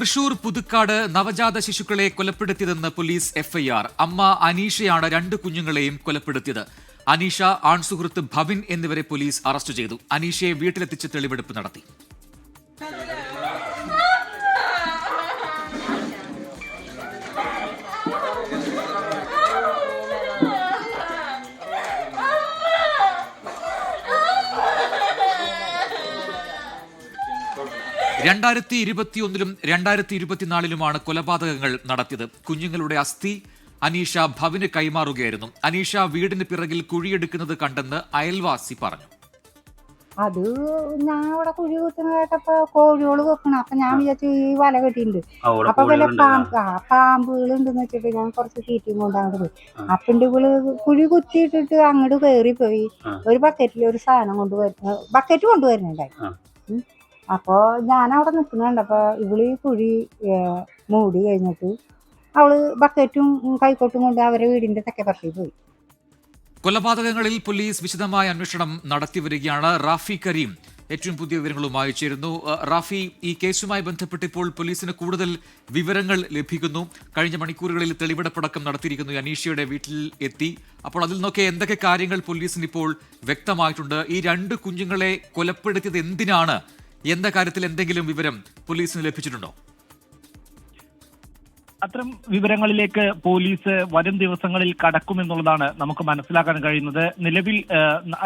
തൃശൂർ പുതുക്കാട് നവജാത ശിശുക്കളെ കൊലപ്പെടുത്തിയതെന്ന് police FIR. അമ്മ അനീഷയാണ് രണ്ട് കുഞ്ഞുങ്ങളെയും കൊലപ്പെടുത്തിയത്. അനീഷ ആൺസുഹൃത്ത് ഭവിൻ എന്നിവരെ പോലീസ് അറസ്റ്റ് ചെയ്തു. അനീഷയെ വീട്ടിലെത്തിച്ച് തെളിവെടുപ്പ് നടത്തി. രണ്ടായിരത്തി ഇരുപത്തിയൊന്നിലും രണ്ടായിരത്തി ഇരുപത്തിനാലിലുമാണ് കൊലപാതകങ്ങൾ നടത്തിയത്. കുഞ്ഞുങ്ങളുടെ അസ്ഥി അനീഷ ഭവിന് കൈമാറുകയായിരുന്നു. അനീഷ വീടിന് പിറകിൽ കുഴിയെടുക്കുന്നത് കണ്ടെന്ന് അയൽവാസി പറഞ്ഞു. അത് ഞാൻ അവിടെ കുഴി കുത്തുന്ന കേട്ടപ്പോ കോഴികൾ വെക്കണം. അപ്പൊ ഞാൻ വിചാരിച്ചു ഈ വല കെട്ടിയിട്ടുണ്ട്. അപ്പൊ വല്ല പാമ്പ് ആ പാമ്പുകൾ ഉണ്ടെന്ന് വെച്ചിട്ട് ഞാൻ കുറച്ച് തീറ്റയും കൊണ്ട് അങ്ങോട്ട് പോയി. അപ്പന്റെ ഇവൾ കുഴി കുത്തിയിട്ടിട്ട് അങ്ങോട്ട് കയറി പോയി ഒരു ബക്കറ്റിൽ ഒരു സാധനം കൊണ്ടുവരുന്ന ബക്കറ്റ് കൊണ്ടുവരുന്നുണ്ടായി ആ. ഉം. അപ്പൊ ഞാൻ അവിടെ നിൽക്കുന്നുണ്ട് ഇവൾ ഇവിളി കുഴി മൂടി കഴിഞ്ഞിട്ട് അവൾ ബക്കറ്റും കൈക്കോട്ടും കൊണ്ട് അവരെ വീടിന്റെ തെക്കേ പറത്തി പോയി. കൊലപാതകങ്ങളിൽ പോലീസ് വിശദമായ അന്വേഷണം നടത്തി വരികയാണ് റാഫി കരീം. ഏറ്റവും പുതിയ വിവരങ്ങളുമായി ചേരുന്നു. റാഫി ഈ കേസുമായി ബന്ധപ്പെട്ട് ഇപ്പോൾ പോലീസിന് കൂടുതൽ വിവരങ്ങൾ ലഭിക്കുന്നു. കഴിഞ്ഞ മണിക്കൂറുകളിൽ തെളിവെടുപ്പടക്കം നടത്തിയിരിക്കുന്നു അനീഷയുടെ വീട്ടിൽ എത്തി. അപ്പോൾ അതിൽ നിന്നൊക്കെ എന്തൊക്കെ കാര്യങ്ങൾ പോലീസിന് ഇപ്പോൾ വ്യക്തമായിട്ടുണ്ട്? ഈ രണ്ട് കുഞ്ഞുങ്ങളെ കൊലപ്പെടുത്തിയത് എന്തിനാണ്? എന്ന കാര്യത്തിൽ എന്തെങ്കിലും വിവരം പോലീസിന് ലഭിച്ചിട്ടുണ്ടോ? അത്തരം വിവരങ്ങളിലേക്ക് പോലീസ് വരും ദിവസങ്ങളിൽ കടക്കുമെന്നുള്ളതാണ് നമുക്ക് മനസ്സിലാക്കാൻ കഴിയുന്നത്. നിലവിൽ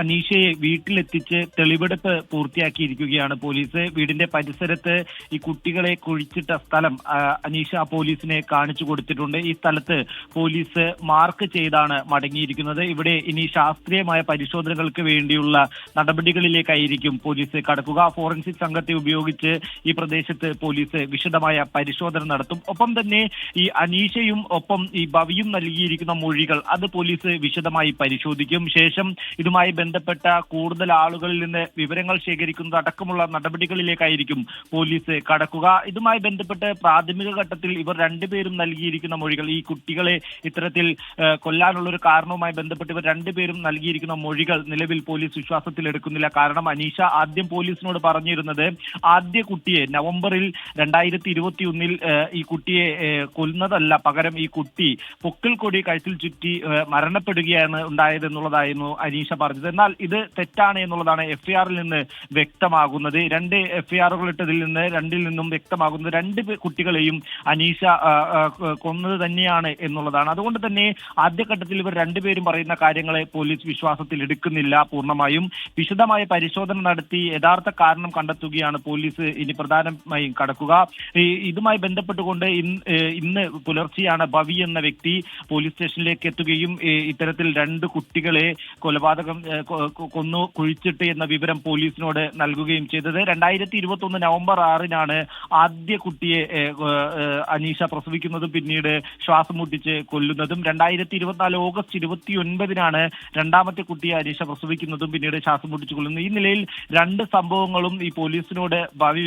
അനീഷയെ വീട്ടിലെത്തിച്ച് തെളിവെടുപ്പ് പൂർത്തിയാക്കിയിരിക്കുകയാണ് പോലീസ്. വീടിന്റെ പരിസരത്ത് ഈ കുട്ടികളെ കുഴിച്ചിട്ട സ്ഥലം അനീഷ പോലീസിനെ കാണിച്ചു കൊടുത്തിട്ടുണ്ട്. ഈ സ്ഥലത്ത് പോലീസ് മാർക്ക് ചെയ്താണ് മടങ്ങിയിരിക്കുന്നത്. ഇവിടെ ഇനി ശാസ്ത്രീയമായ പരിശോധനകൾക്ക് വേണ്ടിയുള്ള നടപടികളിലേക്കായിരിക്കും പോലീസ് കടക്കുക. ഫോറൻസിക് സംഘത്തെ ഉപയോഗിച്ച് ഈ പ്രദേശത്ത് പോലീസ് വിശദമായ പരിശോധന നടത്തും. ഒപ്പം തന്നെ ഈ അനീഷയും ഒപ്പം ഈ ഭവിയും നൽകിയിരിക്കുന്ന മൊഴികൾ അത് പോലീസ് വിശദമായി പരിശോധിക്കും. ശേഷം ഇതുമായി ബന്ധപ്പെട്ട കൂടുതൽ ആളുകളിൽ നിന്ന് വിവരങ്ങൾ ശേഖരിക്കുന്നത് അടക്കമുള്ള നടപടികളിലേക്കായിരിക്കും പോലീസ് കടക്കുക. ഇതുമായി ബന്ധപ്പെട്ട് പ്രാഥമിക ഘട്ടത്തിൽ ഇവർ രണ്ടുപേരും നൽകിയിരിക്കുന്ന മൊഴികൾ ഈ കുട്ടികളെ ഇത്തരത്തിൽ കൊല്ലാനുള്ള ഒരു കാരണവുമായി ബന്ധപ്പെട്ട് ഇവർ രണ്ടുപേരും നൽകിയിരിക്കുന്ന മൊഴികൾ നിലവിൽ പോലീസ് വിശ്വാസത്തിൽ എടുക്കുന്നില്ല. കാരണം അനീഷ ആദ്യം പോലീസിനോട് പറഞ്ഞിരുന്നത് ആദ്യ കുട്ടിയെ നവംബറിൽ രണ്ടായിരത്തി ഇരുപത്തി ഒന്നിൽ ഈ കുട്ടിയെ കൊല്ലുന്നതല്ല. പകരം ഈ കുട്ടി പൊക്കിൽ കൊടി കഴുത്തിൽ ചുറ്റി മരണപ്പെടുകയാണ് ഉണ്ടായത് എന്നുള്ളതായിരുന്നു അനീഷ പറഞ്ഞത്. എന്നാൽ ഇത് തെറ്റാണ് എന്നുള്ളതാണ് എഫ്ഐആറിൽ നിന്ന് വ്യക്തമാകുന്നത്. രണ്ട് എഫ്ഐആറുകൾ ഇട്ടതിൽ നിന്ന് രണ്ടിൽ നിന്നും വ്യക്തമാകുന്നത് രണ്ട് കുട്ടികളെയും അനീഷ കൊന്നത് തന്നെയാണ് എന്നുള്ളതാണ്. അതുകൊണ്ട് തന്നെ ആദ്യഘട്ടത്തിൽ ഇവർ രണ്ടുപേരും പറയുന്ന കാര്യങ്ങളെ പോലീസ് വിശ്വാസത്തിൽ എടുക്കുന്നില്ല പൂർണമായും. വിശദമായ പരിശോധന നടത്തി യഥാർത്ഥ കാരണം കണ്ടെത്തുകയാണ് പോലീസ് ഇനി പ്രധാനമായും കടക്കുക. ഇതുമായി ബന്ധപ്പെട്ടുകൊണ്ട് ഇന്ന് പുലർച്ചെയാണ് ഭവി എന്ന വ്യക്തി പോലീസ് സ്റ്റേഷനിലേക്ക് എത്തുകയും ഇത്തരത്തിൽ രണ്ട് കുട്ടികളെ കൊലപാതകം കൊന്നു കുഴിച്ചിട്ട് എന്ന വിവരം പോലീസിനോട് നൽകുകയും ചെയ്തത്. രണ്ടായിരത്തി ഇരുപത്തി ഒന്ന് നവംബർ ആറിനാണ് ആദ്യ കുട്ടിയെ അനീഷ പ്രസവിക്കുന്നതും പിന്നീട് ശ്വാസം മുട്ടിച്ച് കൊല്ലുന്നതും. രണ്ടായിരത്തി ഇരുപത്തിനാല് ഓഗസ്റ്റ് ഇരുപത്തി ഒൻപതിനാണ് രണ്ടാമത്തെ കുട്ടിയെ അനീഷ പ്രസവിക്കുന്നതും പിന്നീട് ശ്വാസം മുട്ടിച്ച് കൊല്ലുന്നത്. ഈ നിലയിൽ രണ്ട് സംഭവങ്ങളും ഈ പോലീസിനോട് ഭാവി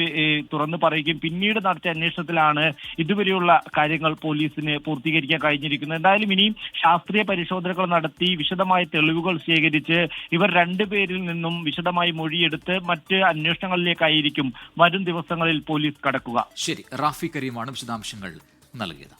തുറന്നു പറയുകയും പിന്നീട് നടത്തിയ അന്വേഷണത്തിലാണ് ഇതുവരെയുള്ള കാര്യങ്ങൾ പോലീസിന് പൂർത്തീകരിക്കാൻ കഴിഞ്ഞിരിക്കുന്നത് എന്തായാലും ഇനിയും ശാസ്ത്രീയ പരിശോധനകൾ നടത്തി വിശദമായ തെളിവുകൾ ശേഖരിച്ച് ഇവർ രണ്ടുപേരിൽ നിന്നും വിശദമായി മൊഴിയെടുത്ത് മറ്റ് അന്വേഷണങ്ങളിലേക്കായിരിക്കും വരും ദിവസങ്ങളിൽ പോലീസ് കടക്കുക. ശരി റാഫി കരീമാണ് വിശദാംശങ്ങൾ നൽകിയത്.